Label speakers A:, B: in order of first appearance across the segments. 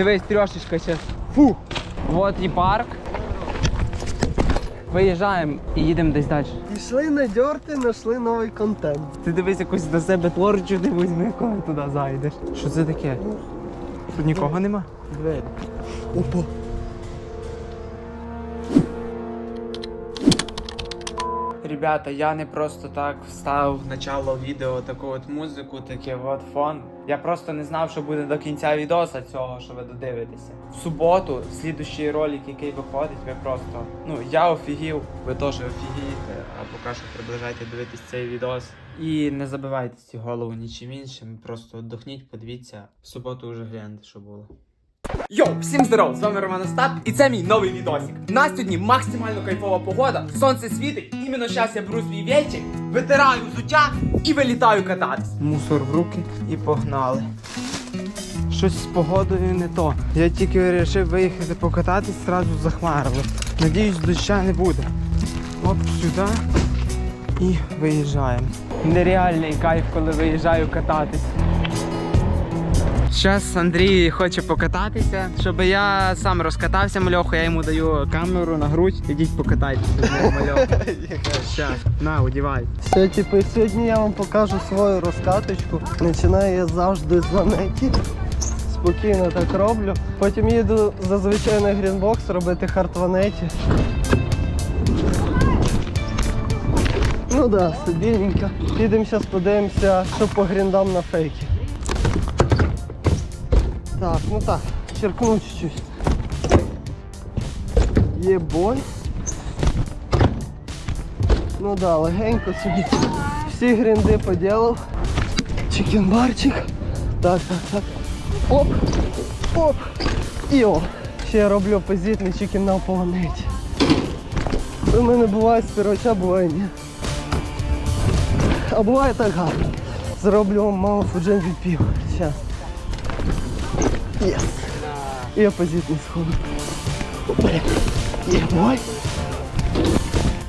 A: Дивись, трьошечка зараз. Фу. Вот і парк. Виїжджаємо і їдемо десь далі.
B: Пішли на дьорти, знайшли новий контент.
A: Ти дивись якусь до себе творчу не візьми, коли туди зайдеш. Що це таке? Тут нікого нема?
B: Двері. Опа.
A: Ребята, я не просто так вставив в начало відео таку от музику, таке от фон. Я просто не знав, що буде до кінця відоса цього, що ви додивитеся. В суботу, слідущий ролик, який виходить, ви просто. Ну, я офігів, ви теж офігієте, а поки що приближайте дивитись цей відос. І не забивайте ці голову нічим іншим. Просто отдохніть, подивіться. В суботу вже гляньте, що було. Йоу, всім здоров! З вами Роман Остап, і це мій новий відосик. У нас сьогодні максимально кайфова погода, сонце світить, іменно зараз я беру свій вєчик, витираю взуття і вилітаю кататись. Мусор в руки і погнали. Щось з погодою не то. Я тільки вирішив виїхати покататись, зразу захмарило. Надіюсь, доща не буде. Оп, сюди і виїжджаємо. Нереальний кайф, коли виїжджаю кататись. Зараз Андрій хоче покататися, щоб я сам розкатався мальоху, я йому даю камеру на грудь, ідіть покатайтеся з моєю на, одівай.
B: Все, типу, сьогодні я вам покажу свою розкаточку. Починаю я завжди з ванеті. Спокійно так роблю. Потім їду зазвичай на грінбокс робити хардванеті. Ну так, да, стабільненько. Підемо зараз подивимося, що по гріндам на фейкі. Так, ну так, черкну чуть-чуть. Є бой. Ну да, легенько собі. Всі гринди поділив. Чикенбарчик. Так, так, так. Оп. Оп. І о. Ще я роблю позитний чикен на планеті. У мене буває з буває ні. А буває так гарно. Зроблю вам мало фуджен відпів. Щас. Єс. І опозитний сход. Опа. Є бой.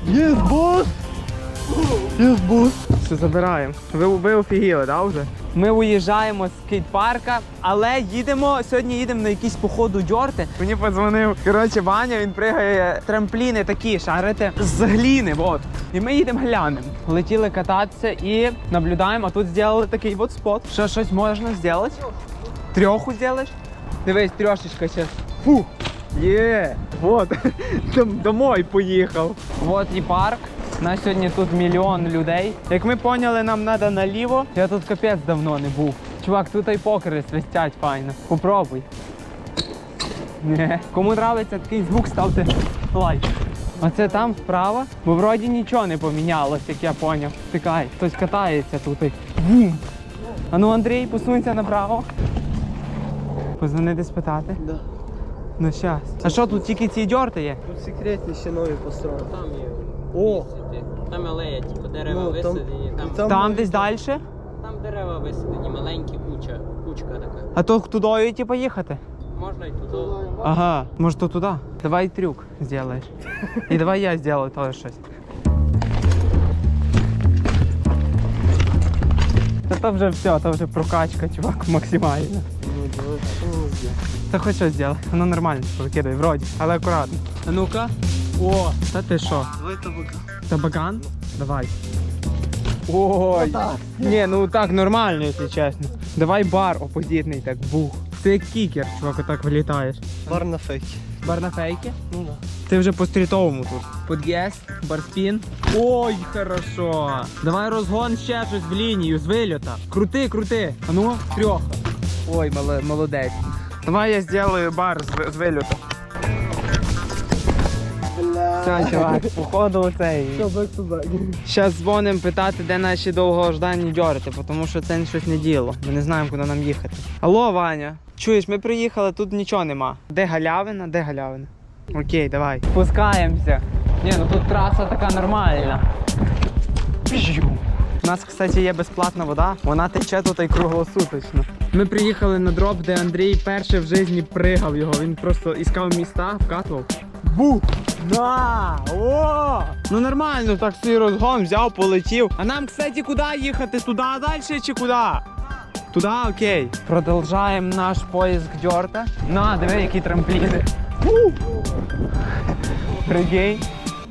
B: Єс, бос! Єс, бос!
A: Все, забираємо. Ви, ви офігіли, да, вже? Ми уїжджаємо з скейт-парка, але їдемо, сьогодні їдемо на якісь походу дьорти. Мені подзвонив, коротше, Ваня, він пригає трампліни такі, шарите, з гліни, от. І ми їдемо глянемо. Летіли кататися і наблюдаємо, а тут зробили такий от спот. Що щось можна зробити? Трьоху зробиш? Дивись, трьошечка зараз. Фу! Є, вот, Дом- домой поїхав. Вот і парк. У нас сьогодні тут мільйон людей. Як ми поняли, нам треба наліво. Я тут капець давно не був. Чувак, тут і покери свистять файно. Попробуй. Ні. Кому нравиться такий звук, ставте лайк. А це там справа, бо вроді нічого не помінялось, як я поняв. Тикай, хтось катається тут. Бум! А ну Андрій, посунься направо. Позвонити спитати.
B: Да.
A: Ну щас. А що тут тільки ці дьорти є?
B: Тут секретні ще нові построєні.
C: Там є.
B: О!
C: місце. Там алея, типу дерева
B: Ну, там-
C: висадені, там,
B: і
C: там,
B: там-
A: Там десь далі?
C: дерева висадені, маленькі куча, кучка така.
A: А то туди типу їхати?
C: Можна й туди.
A: Ага, може то туди? Давай трюк зробиш. І давай я зроблю теж щось. Та то вже все, то вже прокачка, чувак, максимальна. Та хоч щось зроби. Воно нормально, викидай, вроді, але акуратно. А ну-ка. О, та ти що?
B: Давай табака.
A: Табакан? Давай. Ой. Ні, ну так нормально, якщо чесно. Давай бар опозитний, так бух. Ти як кікер, чувак, отак вилітаєш.
B: Бар на фейкі.
A: Бар на фейки?
B: Ну да.
A: Ти вже по стрітовому тут. Под'єс, барспін. Ой, хорошо. Давай розгон ще щось в лінію з вильота. Крути, крути. А ну, трьох. Ой, молодець. Давай я зроблю бар з, з вильота. Все, чувак, походу цей. Зараз дзвонимо питати, де наші довгождані дьорти, тому що це щось не діло. Ми не знаємо, куди нам їхати. Алло, Ваня. Чуєш, ми приїхали, тут нічого нема. Де галявина? Де галявина? Окей, давай. Спускаємося. Ні, ну тут траса така нормальна. У нас, кстати, є безплатна вода, вона тече тут і круглосуточно. Ми приїхали на дроп, де Андрій перше в житті пригав його. Він просто іскав міста, вкатував. Бух! На! О! Ну нормально, так свій розгон взяв, полетів. А нам, кстати, куди їхати? Туди далі чи куди? Туди окей. Продовжаємо наш поїзд дьорта. На, диви, які трампліни. Прикинь.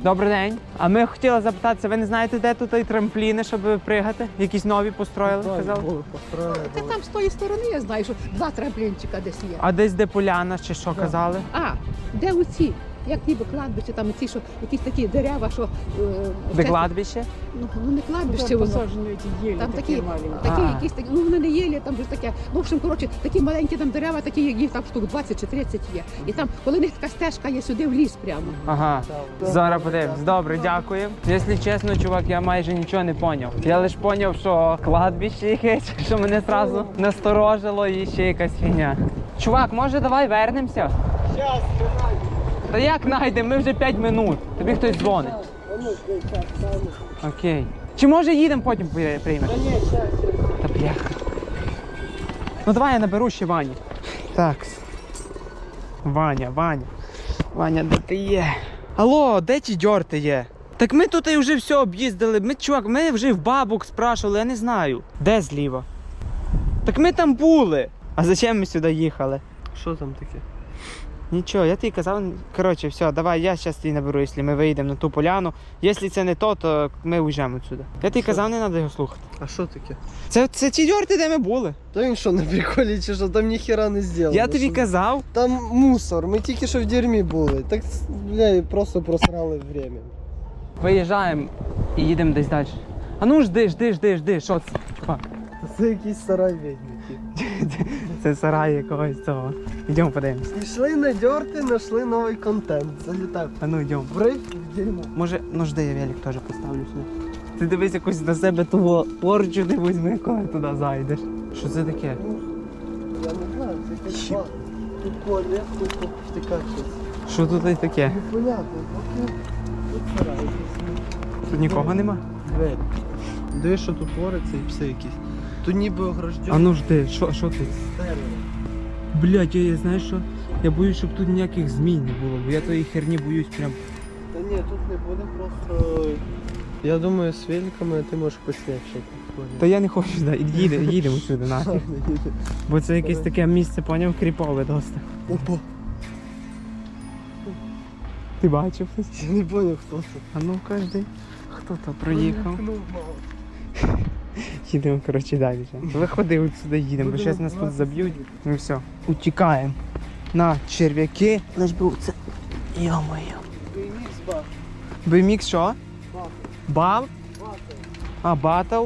A: Добрий день. А ми хотіли запитатися, ви не знаєте, де тут і трампліни, щоб пригати? Якісь нові построїли, казали?
D: Це
B: були.
D: там з тої сторони я знаю, що два трамплінчика десь є.
A: А десь де поляна, чи що казали?
D: А, де оці? Як ніби кладбище, там ці, що якісь такі дерева, що. е,
A: Де
D: це-
A: кладбище?
D: Ну, ну не кладбище, воно. Там такі, такі
A: А.
D: якісь такі, ну вони не єлі, там же таке. Ну, в общем, коротше, такі маленькі там дерева, такі, їх там штук 20 чи 30 є. І там, коли в них така стежка є сюди в ліс прямо.
A: Ага. Зараз подивимось. Добре, дякую. Якщо чесно, чувак, я майже нічого не поняв. Я лише поняв, що кладбище якесь, що мене зразу насторожило і ще якась фігня. Чувак, може давай вернемося?
B: Щас,
A: Та як знайдемо? Ми вже 5 минут. Тобі хтось дзвонить. Окей. Чи може їдемо потім при- приймеш?
B: Та ні, щас,
A: Та бляха. Ну давай я наберу ще Вані. Так. Ваня, Ваня. Ваня, де ти є? Алло, де ті дьорти є? Так ми тут і вже все об'їздили. Ми, чувак, ми вже в бабок спрашували, я не знаю. Де зліва? Так ми там були. А зачем ми сюди їхали?
B: Що там таке?
A: Нічого, я тобі казав. Коротше, все, давай я зараз тобі наберу, якщо ми вийдемо на ту поляну. Якщо це не то, то ми уїжджаємо відсюди. Я тобі казав, не треба його слухати.
B: А що таке?
A: Це, це ті дьорти, де ми були.
B: Та він що на приколі чи що там ніхіра не зробили.
A: Я тобі казав.
B: Там мусор, ми тільки що в дерьмі були. Так бля, і просто просрали время.
A: Виїжджаємо і їдемо десь далі. А ну жди, жди, жди, жди. Що це? Чувак,
B: Це якийсь сарай відьмики.
A: Це сарай якогось цього. Йдемо подивимось.
B: Пішли на дьорти, знайшли новий контент. Залітав.
A: А ну йдемо.
B: Брейк в.
A: Може, ну жди, я велик теж поставлю сюди. Ти дивись якусь на себе того порчу не візьми, коли туди зайдеш. Що це таке?
B: Я не знаю, це якась. Тут туалет, тут втікати щось.
A: Що тут таке?
B: Непонятно, поки тут сарай якийсь.
A: Тут нікого нема?
B: Двері. Дивись, що тут твориться і пси якісь. Тут ніби ограждено.
A: А ну жди, що, що тут? Блять, я, я знаєш що? Я боюсь, щоб тут ніяких змій не було, бо я тої херні боюсь прям.
B: Та ні, тут не буде просто. Я думаю, з великами ти можеш посняти.
A: Та я не хочу, да. Їде, їдемо сюди нафіг. Бо це якесь таке місце, поняв, кріпове досить.
B: Опа.
A: Ти бачив?
B: Я не зрозумів, хто це.
A: А ну кажи, хто то проїхав. Їдемо, коротше, далі. Виходи от сюди їдемо, бо зараз нас тут заб'ють. Ну все, утікаємо. На черв'яки. Наш був це. Йо-моє.
B: Беймікс бах.
A: BMX що? Бав?
B: Бах.
A: А, батл?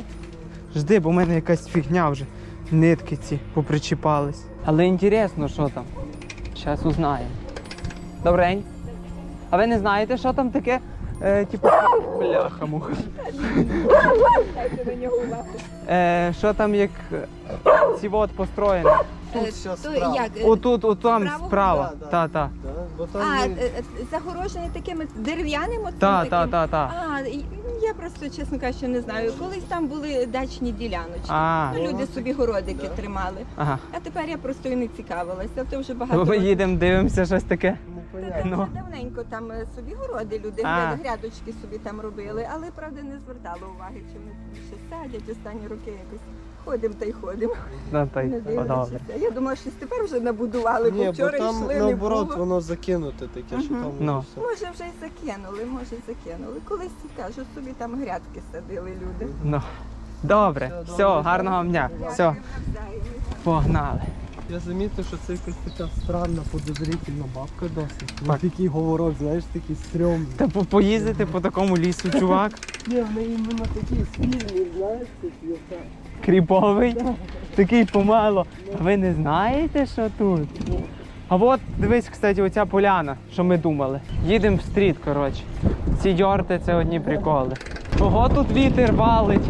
A: Жди, бо в мене якась фігня вже. Нитки ці попричіпались. Але інтересно, що там. Зараз узнаємо. Добрень. А ви не знаєте, що там таке? Е, типу, бляха муха. Е, що там як ці от построєно?
B: Тут
E: Е,
B: все справа.
E: як? е,
A: Отут, от там
E: Справа?
A: справа.
B: Да, да.
A: Та, та.
B: Бо там
E: А,
B: є-
E: е, е, загорожений такими дерев'яним оцим
A: Та,
E: таким?
A: та, та, та.
E: А, і- я просто, чесно кажучи, не знаю. Колись там були дачні діляночки.
A: А,
E: Ну, люди собі городики тримали.
A: ага.
E: А тепер я просто і не цікавилася. То вже багато.
A: Ми
E: років.
A: їдемо, дивимося щось таке.
E: Та
B: Непонятно.
E: це
A: Ну.
E: вже давненько там е, собі городи люди
A: А.
E: гря- грядочки собі там робили, але правда не звертали уваги, чи вони там ще садять останні роки якось. Ходимо та й ходимо.
A: Ну, та й
E: Не Я думала, що тепер вже набудували,
B: Ні,
E: бо вчора
B: там
E: йшли, не
B: наоборот
E: було.
B: воно закинуте таке, що
E: Мгм.
B: там
A: Ну.
B: воно все.
E: Може, вже й закинули, може, й закинули. Колись кажу, собі там грядки садили люди.
A: Ну. Добре,
B: Все,
A: все,
B: добре.
A: гарного вам дня. Все,
E: Навзаєм.
A: погнали.
B: Я замітив, що це якась така странна, подозрительна бабка досить.
A: Так.
B: такий говорок, знаєш, такий стрьомний.
A: Та по- поїздити по такому лісу, чувак.
B: Ні, в неї іменно такий спільний, знаєш, такі ота.
A: Кріповий. Такий помало. А ви не знаєте, що тут? А от дивись, кстати, оця поляна, що ми думали. Їдемо в стріт, коротше. Ці дьорти це одні приколи. Ого, тут вітер валить.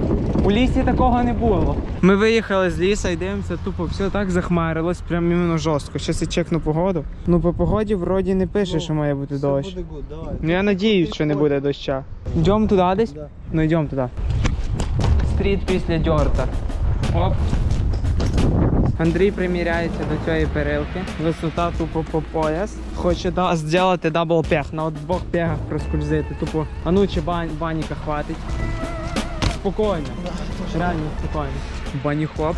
A: У лісі такого не було. Ми виїхали з лісу і дивимося, тупо все так захмарилось, прям іменно жорстко. Щас я чекну погоду. Ну по погоді вроді не пише, що має бути дощ. Ну я надіюсь, що не буде доща. Йдемо туди десь? Ну йдемо туди. Стріт після дьорта. Оп. Андрій приміряється до цієї перилки. Висота тупо по пояс. Хоче да, зробити дабл пех. На от двох пегах проскользити. Тупо. А ну чи бань, баніка хватить. Спокійно. Реально спокійно. Бані хоп.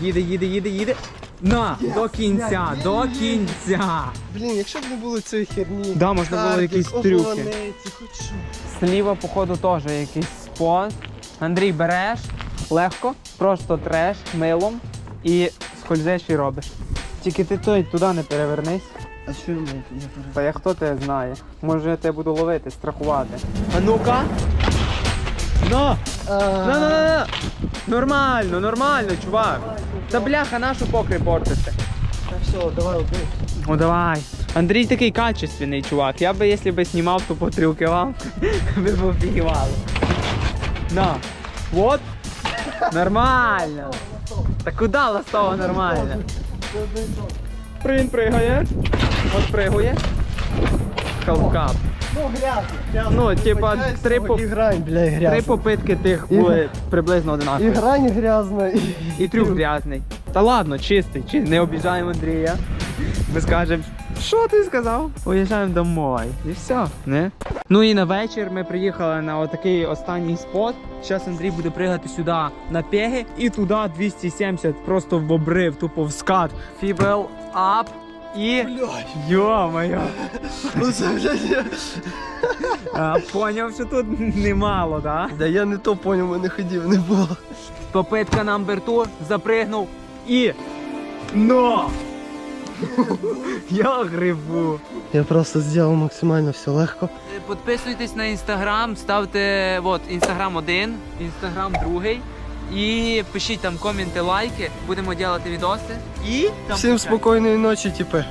A: Їде, їде, їде, їде. На, до кінця, до кінця.
B: Блін, якщо б не було цієї херні.
A: Да, можна було якісь трюки. Сліва, походу, теж якийсь спот. Андрій, береш легко, просто треш милом і скользиш і робиш. Тільки ти той туди не перевернись.
B: А що я маю?
A: Та я хто тебе знає? Може я тебе буду ловити, страхувати. А ну-ка. На!
B: А,
A: На, на, на, на. Нормально, нормально, чувак. Та бляха, нашу покри портити.
B: Та все, давай убий.
A: Ну давай. Андрій такий качественний чувак. Я би, якщо би знімав ту потрюки вам, ви б офігівали. На. Вот. Нормально. Та куди ластово нормально? Він пригає. От пригає. Халкап.
B: Ну, грязно.
A: Ну, типа, три по-
B: грань, бля, і
A: Три попитки тих були приблизно одинакові.
B: І грань грязна, і...
A: І трюк грязний. Та ладно, чистий, чи не обіжаємо Андрія. Ми скажемо, що ти сказав? Уїжджаємо домой. І все, не? Ну і на вечір ми приїхали на отакий останній спот. Зараз Андрій буде пригати сюди на пеги і туди 270 просто в обрив, тупо в скат. Фібел ап і. Йо-моє. А, Поняв, що тут немало, так? Да?
B: Я не то поняв, мене ходів не було.
A: Попитка номер ту, запригнув і. Но! Я грибу.
B: Я просто зробив максимально все легко.
A: Підписуйтесь на інстаграм, ставте от, інстаграм один, інстаграм другий. І пишіть там коменти, лайки. Будемо робити відоси. І там
B: Всім спокійної ночі, типи.